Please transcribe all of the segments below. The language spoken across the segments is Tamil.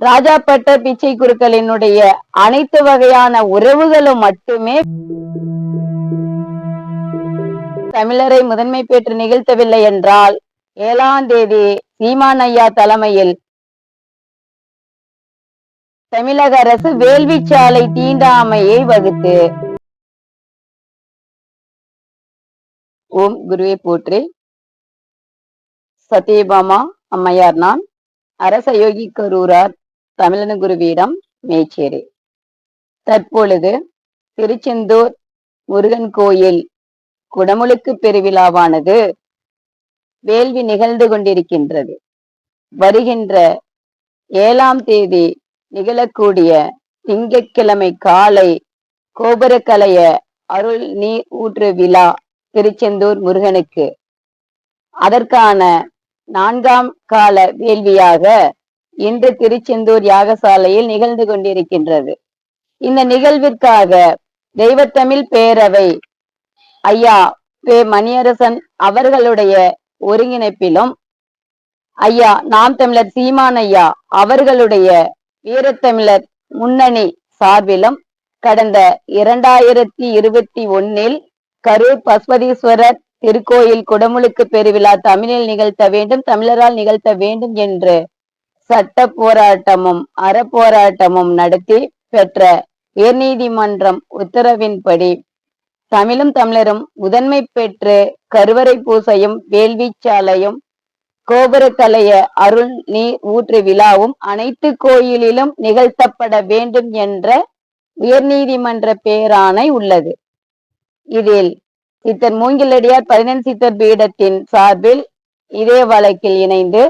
ராஜாப்பட்ட பிச்சை குருக்களினுடைய அனைத்து வகையான உறவுகளும் மட்டுமே தமிழரை முதன்மை பெற்று நிகழ்த்தவில்லை என்றால் ஏழாம் தேதி சீமான் ஐயா தலைமையில் தமிழக அரசு வேள்விச்சாலை தீண்டாமையை வகுத்து ஓம் குருவே போற்றி. சத்யபாமா அம்மையார் நான். அரச யோகி கரூரார். தமிழன குருவீடம் மேச்சேரி. தற்பொழுது திருச்செந்தூர் முருகன் கோயில் குடமுழுக்கு பெருவிழாவானது வேள்வி நிகழ்ந்து கொண்டிருக்கின்றது. வருகின்ற ஏழாம் தேதி நிகழக்கூடிய திங்கட்கிழமை காலை கோபுரக்கலைய அருள் நீர் ஊற்று விழா திருச்செந்தூர் முருகனுக்கு. அதற்கான நான்காம் கால வேள்வியாக இன்று திருச்செந்தூர் யாகசாலையில் நிகழ்ந்து கொண்டிருக்கின்றது. இந்த நிகழ்விற்காக தெய்வத்தமிழ் பேரவை ஐயா பே மணியரசன் அவர்களுடைய ஒருங்கிணைப்பிலும் ஐயா நாம் தமிழர் சீமான் ஐயா அவர்களுடைய வீரத்தமிழர் முன்னணி சார்பிலும் கடந்த இரண்டாயிரத்தி இருபத்தி ஒன்னில் கரூர் பஸ்வதீஸ்வரர் திருக்கோயில் குடமுழுக்கு பெருவிழா தமிழில் நிகழ்த்த வேண்டும் தமிழரால் நிகழ்த்த வேண்டும் என்று சட்ட போராட்டமும் அறப்போராட்டமும் நடத்தி பெற்ற உயர்நீதிமன்றம் உத்தரவின்படி தமிழும் தமிழரும் முதன்மை பெற்று கருவறை பூசையும் வேள்விச்சாலையும் கோபுரக்கலைய அருள் நீர் ஊற்று விழாவும் அனைத்து கோயிலிலும் நிகழ்த்தப்பட வேண்டும் என்ற உயர்நீதிமன்ற பேராணை உள்ளது. இதில் சித்தர் மூங்கிலடியார் பதினெண் சித்தர் பீடத்தின் சார்பில் இதே வழக்கில் இணைந்து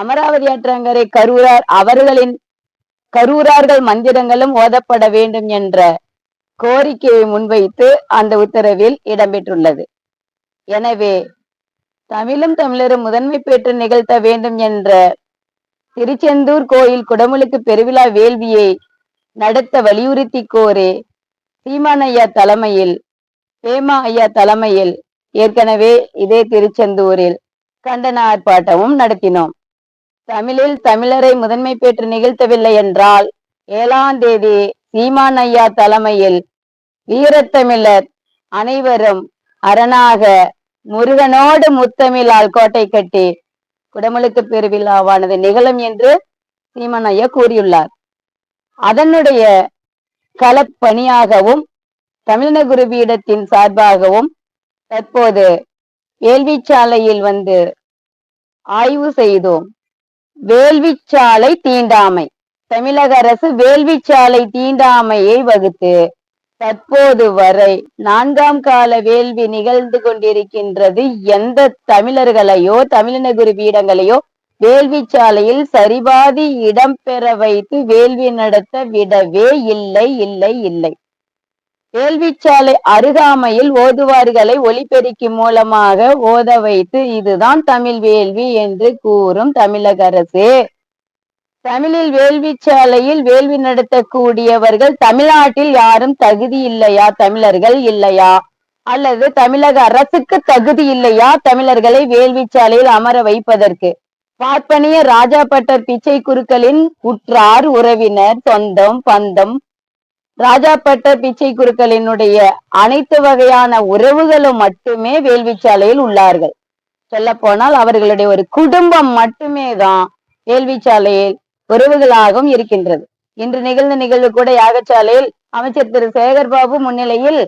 அமராவதி ஆற்றங்கரை கரூரார் அவர்களின் கரூரார்கள் மந்திரங்களும் ஓதப்பட வேண்டும் என்ற கோரிக்கையை முன்வைத்து அந்த உத்தரவில் இடம்பெற்றுள்ளது. எனவே தமிழும் தமிழரும் முதன்மை பெற்று நிகழ்த்த வேண்டும் என்ற திருச்செந்தூர் கோயில் குடமுழுக்கு பெருவிழா வேள்வியை நடத்த வலியுறுத்தி கோரி சீமான் ஐயா தலைமையில் பேமா ஐயா தலைமையில் ஏற்கனவே இதே திருச்செந்தூரில் கண்டன ஆர்ப்பாட்டமும் நடத்தினோம். தமிழில் தமிழரை முதன்மை பெற்று நிகழ்த்தவில்லை என்றால் ஏழாம் தேதி சீமான் ஐயா தலைமையில் வீரத்தமிழர் அனைவரும் அரணாக முருகனோடு முத்தமிழால் கோட்டை கட்டி குடமுழுக்கு பெருவிழாவானது நிகழும் என்று சீமான் ஐயா கூறியுள்ளார். அதனுடைய களப்பணியாகவும் தமிழின குருபீடத்தின் சார்பாகவும் தற்போது வேள்விச்சாலையில் வந்து ஆய்வு செய்தோம். வேள்விச்சாலை தீண்டாமை. தமிழக அரசு வேள்விச்சாலை தீண்டாமையை வகுத்து தற்போது வரை நான்காம் கால வேள்வி நிகழ்ந்து கொண்டிருக்கின்றது. எந்த தமிழர்களையோ தமிழினகுரு பீடங்களையோ வேள்விச்சாலையில் சரிபாதி இடம்பெற வைத்து வேள்வி நடத்த விடவே இல்லை இல்லை இல்லை. வேள்விச்சாலை அருகாமையில் ஓதுவார்களை ஒலிபெருக்கி மூலமாக ஓத வைத்து இதுதான் தமிழ் வேள்வி என்று கூறும் தமிழக அரசு தமிழில் வேள்விச்சாலையில் வேள்வி நடத்தக்கூடியவர்கள் தமிழ்நாட்டில் யாரும் தகுதி இல்லையா? தமிழர்கள் இல்லையா? அல்லது தமிழக அரசுக்கு தகுதி இல்லையா? தமிழர்களை வேள்விச்சாலையில் அமர வைப்பதற்கு. பார்ப்பனிய ராஜாப்பட்டர் பிச்சை குருக்களின் உற்றார் உறவினர் சொந்தம் பந்தம் ராஜாப்பட்ட பிச்சை குருக்களினுடைய அனைத்து வகையான உறவுகளும் மட்டுமே வேள்விச்சாலையில் உள்ளார்கள். சொல்ல போனால் அவர்களுடைய ஒரு குடும்பம் மட்டுமே தான் வேள்விச்சாலையில் உறவுகளாகவும் இருக்கின்றது. இன்று நிகழ்ந்த நிகழ்வு கூட யாகச்சாலையில் அமைச்சர் திரு சேகர் பாபு முன்னிலையில்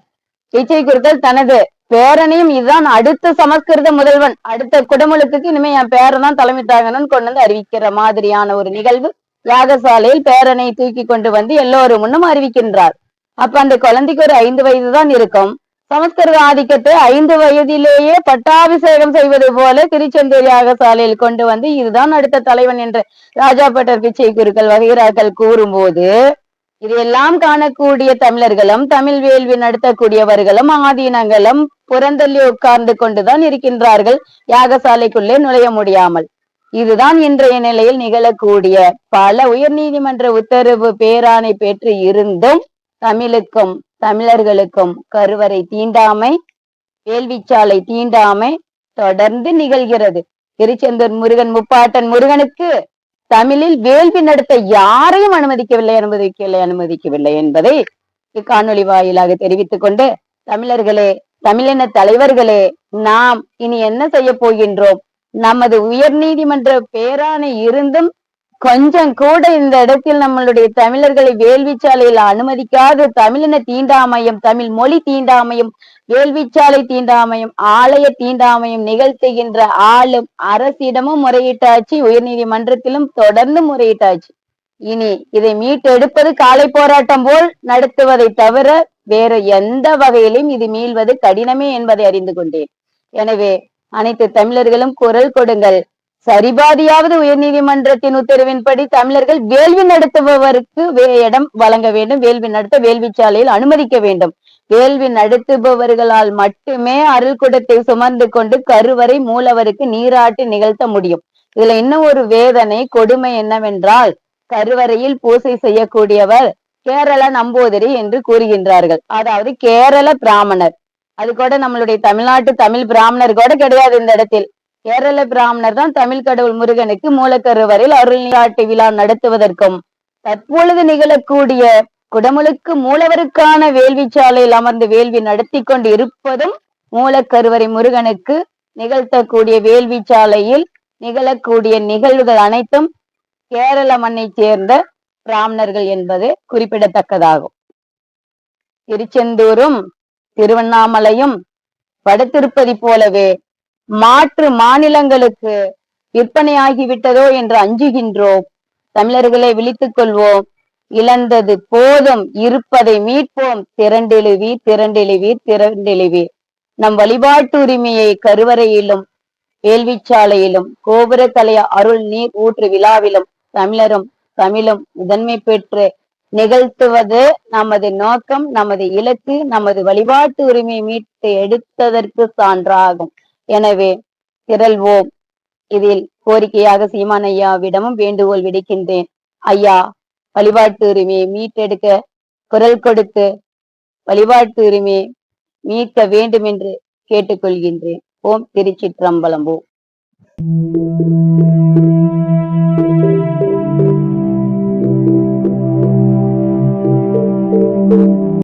பிச்சை குருக்கள் தனது பேரனையும் இதுதான் அடுத்த சமஸ்கிருத முதல்வன் அடுத்த குடமுழுக்கு இனிமே என் பேரை தான் தலைமை தாங்கணும்னு கொண்டு வந்து அறிவிக்கிற மாதிரியான ஒரு நிகழ்வு. யாகசாலையில் பேரனை தூக்கி கொண்டு வந்து எல்லோரும் முன்னும் அறிவிக்கின்றார். அப்ப அந்த குழந்தைக்கு ஒரு ஐந்து வயது தான் இருக்கும். சமஸ்கிருத ஆதிக்கத்தை ஐந்து வயதிலேயே பட்டாபிஷேகம் செய்வது போல திருச்செந்தூர் யாகசாலையில் கொண்டு வந்து இதுதான் அடுத்த தலைவன் என்று ராஜாப்பட்டர் பிச்சை குருக்கள் வகைராக்கள் கூறும்போது இதையெல்லாம் காணக்கூடிய தமிழர்களும் தமிழ் வேள்வி நடத்தக்கூடியவர்களும் ஆதீனங்களும் புறந்தள்ளி உட்கார்ந்து கொண்டுதான் இருக்கின்றார்கள். யாகசாலைக்குள்ளே நுழைய முடியாமல். இதுதான் இன்றைய நிலையில் நிகழக்கூடிய பல உயர் நீதிமன்ற உத்தரவு பேராணை பெற்று இருந்தும் தமிழுக்கும் தமிழர்களுக்கும் கருவறை தீண்டாமை வேள்விச்சாலை தீண்டாமை தொடர்ந்து நிகழ்கிறது. திருச்செந்தூர் முருகன் முப்பாட்டன் முருகனுக்கு தமிழில் வேள்வி நடத்த யாரையும் அனுமதிக்கவில்லை அனுமதிக்கவில்லை அனுமதிக்கவில்லை என்பதை இக்காணொளி வாயிலாக தெரிவித்துக் கொண்டு தமிழர்களே தமிழின தலைவர்களே நாம் இனி என்ன செய்ய போகின்றோம்? நமது உயர் நீதிமன்ற பேராணை இருந்தும் கொஞ்சம் கூட இந்த இடத்தில் நம்மளுடைய தமிழர்களை வேள்விச்சாலையில் அனுமதிக்காது. தமிழின தீண்டாமையும் தமிழ் மொழி தீண்டாமையும் வேள்விச்சாலை தீண்டாமையும் ஆலய தீண்டாமையும் நிகழ்த்துகின்ற ஆளும் அரசிடமும் முறையிட்டாச்சு. உயர்நீதிமன்றத்திலும் தொடர்ந்து முறையிட்டாச்சு. இனி இதை மீட்டெடுப்பது காலை போராட்டம் போல் நடத்துவதை தவிர வேற எந்த வகையிலும் இது மீள்வது கடினமே என்பதை அறிந்து கொண்டேன். எனவே அனைத்து தமிழர்களும் குரல் கொடுங்கள். சரிபாதியாவது உயர்நீதிமன்றத்தின் உத்தரவின்படி தமிழர்கள் வேள்வி நடத்துபவருக்கு இடம் வழங்க வேண்டும். வேள்வி நடத்த வேள்வி சாலையில் அனுமதிக்க வேண்டும். வேள்வி நடத்துபவர்களால் மட்டுமே அருள் குடத்தை சுமந்து கொண்டு கருவறை மூலவருக்கு நீராட்டி நிகழ்த்த முடியும். இதுல இன்னும் ஒரு வேதனை கொடுமை என்னவென்றால் கருவறையில் பூசை செய்யக்கூடியவர் கேரள நம்போதரி என்று கூறுகின்றார்கள். அதாவது கேரள பிராமணர். அது கூட நம்மளுடைய தமிழ்நாட்டு தமிழ் பிராமணர் கூட கிடையாது இந்த இடத்தில். கேரள பிராமணர் தான் தமிழ் கடவுள் முருகனுக்கு மூலக்கருவரில் அருள் நீராட்டு விழா நடத்துவதற்கும் தற்பொழுது நிகழக்கூடிய குடமுழுக்கு மூலவருக்கான வேள்வி சாலையில் அமர்ந்து வேள்வி நடத்தி கொண்டு இருப்பதும் மூலக்கருவறை முருகனுக்கு நிகழ்த்தக்கூடிய வேள்வி சாலையில் நிகழக்கூடிய நிகழ்வுகள் அனைத்தும் கேரள மண்ணை சேர்ந்த பிராமணர்கள் என்பது குறிப்பிடத்தக்கதாகும். திருச்செந்தூரும் திருவண்ணாமலையும் வடதிருப்பதி போலவே மாற்று மாநிலங்களுக்கு விற்பனையாகிவிட்டதோ என்று அஞ்சுகின்றோம். தமிழர்களை விழித்துக் கொள்வோம். இழந்தது போதும். இருப்பதை மீட்போம். திரண்டெழுவி திரண்டெழுவி திரண்டெழுவி. நம் வழிபாட்டு உரிமையை கருவறையிலும் வேள்விச்சாலையிலும் கோபுரக்கலைய அருள் நீர் ஊற்று விழாவிலும் தமிழரும் தமிழும் முதன்மை பெற்று நிகழ்த்துவது நமது நோக்கம் நமது இலக்கு நமது வழிபாட்டு உரிமை மீட்டு எடுத்ததற்கு சான்றாகும். எனவே திரள்வோம். இதில் கோரிக்கையாக சீமான் ஐயாவிடமும் வேண்டுகோள் விடுக்கின்றேன். ஐயா வழிபாட்டு உரிமையை மீட்டெடுக்க குரல் கொடுத்து வழிபாட்டு உரிமையை மீட்க வேண்டும் என்று கேட்டுக்கொள்கின்றேன். ஓம் திருச்சிற்றம்பலம். ஓம்